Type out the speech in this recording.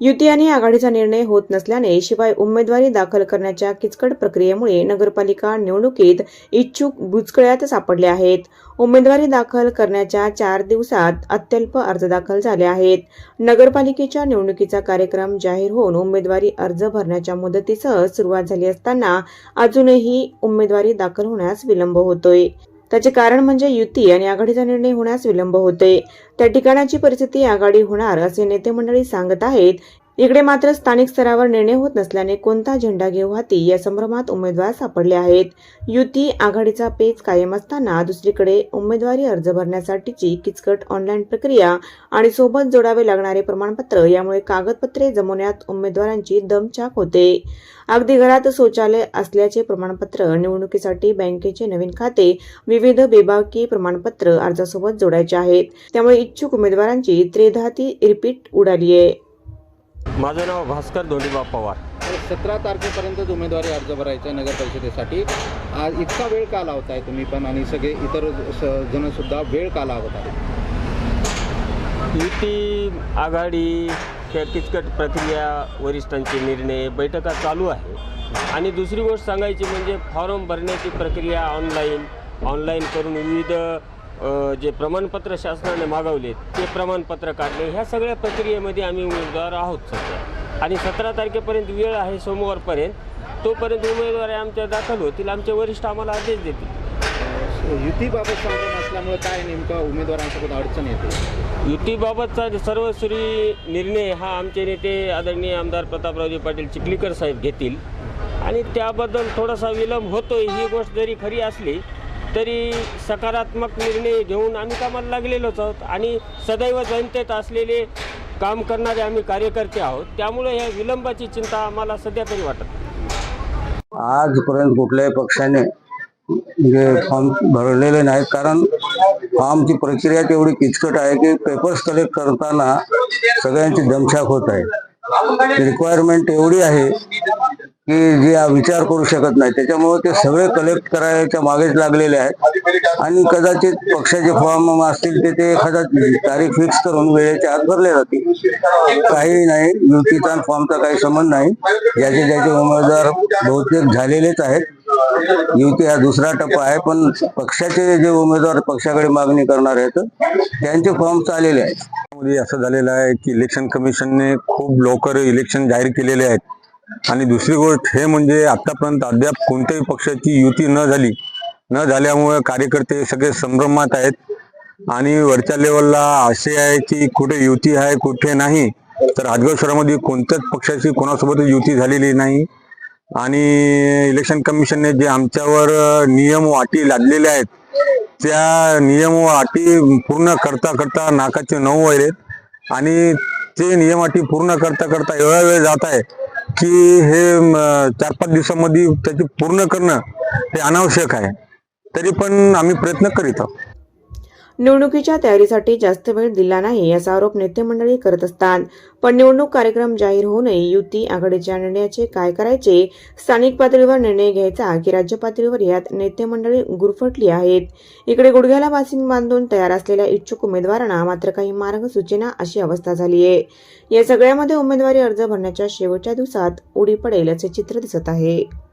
युती आणि आघाडीचा निर्णय होत नसल्याने शिवाय उमेदवारी दाखल करण्याच्या किचकट प्रक्रियेमुळे नगरपालिका निवडणुकीत इच्छुक बुचकळ्यात सापडले आहेत. उमेदवारी दाखल करण्याच्या चार दिवसात अत्यल्प अर्ज दाखल झाले आहेत. नगरपालिकेच्या निवडणुकीचा कार्यक्रम जाहीर होऊन उमेदवारी अर्ज भरण्याच्या मुदतीसह सुरुवात झाली असताना अजूनही उमेदवारी दाखल होण्यास विलंब होतोय. त्याचे कारण म्हणजे युती आणि आघाडीचा निर्णय होण्यास विलंब होते त्या ठिकाणाची परिस्थिती आघाडी होणार असे नेते मंडळी सांगत आहेत. इकडे मात्र स्थानिक स्तरावर निर्णय होत नसल्याने कोणता झेंडा घेऊ हाती या संभ्रमात उमेदवार सापडले आहेत. युती आघाडीचा पेच कायम असताना दुसरीकडे उमेदवारी अर्ज भरण्यासाठीची किचकट ऑनलाईन प्रक्रिया आणि सोबत जोडावे लागणारे प्रमाणपत्र यामुळे कागदपत्रे जमवण्यात उमेदवारांची दमछाक होते. अगदी घरात शौचालय असल्याचे प्रमाणपत्र निवडणुकीसाठी बँकेचे नवीन खाते विविध बेबाकी प्रमाणपत्र अर्जासोबत जोडायचे आहेत. त्यामुळे इच्छुक उमेदवारांची त्रेधाती रिपीट उडाली आहे माझं नाव भास्कर धोंडीबा पवार. सतरा तारखेपर्यंत उमेदवारी अर्ज भरायचा आहे नगर परिषदेसाठी. आज इतका वेळ का लावताय तुम्ही पण आणि सगळे इतर स- जण सुद्धा वेळ का लावत आहेत युती आघाडी किंवा किचकट प्रक्रिया वरिष्ठांचे निर्णय बैठका चालू आहे. आणि दुसरी गोष्ट सांगायची म्हणजे फॉर्म भरण्याची प्रक्रिया ऑनलाईन ऑनलाईन करून विविध जे प्रमाणपत्र शासनाने मागवले ते प्रमाणपत्र काढणे ह्या सगळ्या प्रक्रियेमध्ये आम्ही उमेदवार आहोत सध्या. आणि सतरा तारखेपर्यंत वेळ आहे सोमवारपर्यंत. तोपर्यंत उमेदवारी आमच्या दाखल होतील आमचे वरिष्ठ आम्हाला आदेश देतील. युतीबाबत संभ्रम असल्यामुळे काय नेमकं उमेदवारांसोबत अडचण येते? युतीबाबतचा सर्वस्वी निर्णय हा आमचे नेते आदरणीय आमदार प्रतापरावजी पाटील चिखलीकर साहेब घेतील. आणि त्याबद्दल थोडासा विलंब होतोय ही गोष्ट जरी खरी असली तरी सकारात्मक निर्णय घेऊन आम्ही कामाला लागलेलोच आहोत आणि सदैव जनतेत असलेले काम करणारे आम्ही कार्यकर्ते आहोत. त्यामुळे ह्या विलंबाची चिंता आम्हाला सध्या तरी वाटत आजपर्यंत कुठल्याही पक्षाने म्हणजे फॉर्म भरलेले नाहीत कारण फॉर्मची प्रक्रिया तेवढी किचकट आहे की पेपर्स कलेक्ट करताना सगळ्यांची दमछाक होत आहे. रिक्वायरमेंट एवढी आहे की जे विचार करू शकत नाही. त्याच्यामुळे ते सगळे कलेक्ट करायच्या मागेच लागलेले आहेत. आणि कदाचित पक्षाचे फॉर्म असतील ते ते एखादा तारीख फिक्स करून वेळेच्या आत भरले जातील. काही नाही. युतीचा फॉर्मचा काही संबंध नाही. ज्याचे ज्याचे उमेदवार बहुतेक झालेलेच आहेत. युती हा दुसरा टप्पा आहे पण पक्षाचे जे उमेदवार पक्षाकडे मागणी करणार आहेत त्यांचे फॉर्म चाललेले आहेत. असं झालेलं आहे की इलेक्शन कमिशनने खूप लवकर इलेक्शन जाहीर केलेले आहेत. आणि दुसरी गोष्ट हे म्हणजे आतापर्यंत अद्याप कोणत्याही पक्षाची युती न झाली. न झाल्यामुळे कार्यकर्ते सगळे संभ्रमात आहेत. आणि वरच्या लेवलला असे आहे की कुठे युती आहे कुठे नाही तर हादगाव शहरामध्ये कोणत्याच पक्षाची कोणासोबत युती झालेली नाही. आणि इलेक्शन कमिशनने जे आमच्यावर नियम व अटी लादलेले आहेत त्या नियम व अटी पूर्ण करता करता नाकाचे नऊ वैरेत आणि ते नियम अटी पूर्ण करता करता एवढा वेळ जात आहे की हे चार पाच दिवसामध्ये त्याची पूर्ण करणं हे अनावश्यक आहे. तरी पण आम्ही प्रयत्न करीत आहोत. निवडणुकीच्या तयारीसाठी जास्त वेळ दिला नाही याचा आरोप नेते मंडळी करत असतात. पण निवडणूक कार्यक्रम जाहीर होऊ नये युती आघाडीच्या निर्णयाचे काय करायचे? स्थानिक पातळीवर निर्णय घ्यायचा की राज्य पातळीवर यात नेते मंडळी गुरफटली आहेत? इकडे गुडघ्याला वासिन बांधून तयार असलेल्या इच्छुक उमेदवारांना मात्र काही मार्ग सूचना अशी अवस्था झाली आहे. या सगळ्यामध्ये उमेदवारी अर्ज भरण्याच्या शेवटच्या दिवसात उडी पडेल असे चित्र दिसत आहे.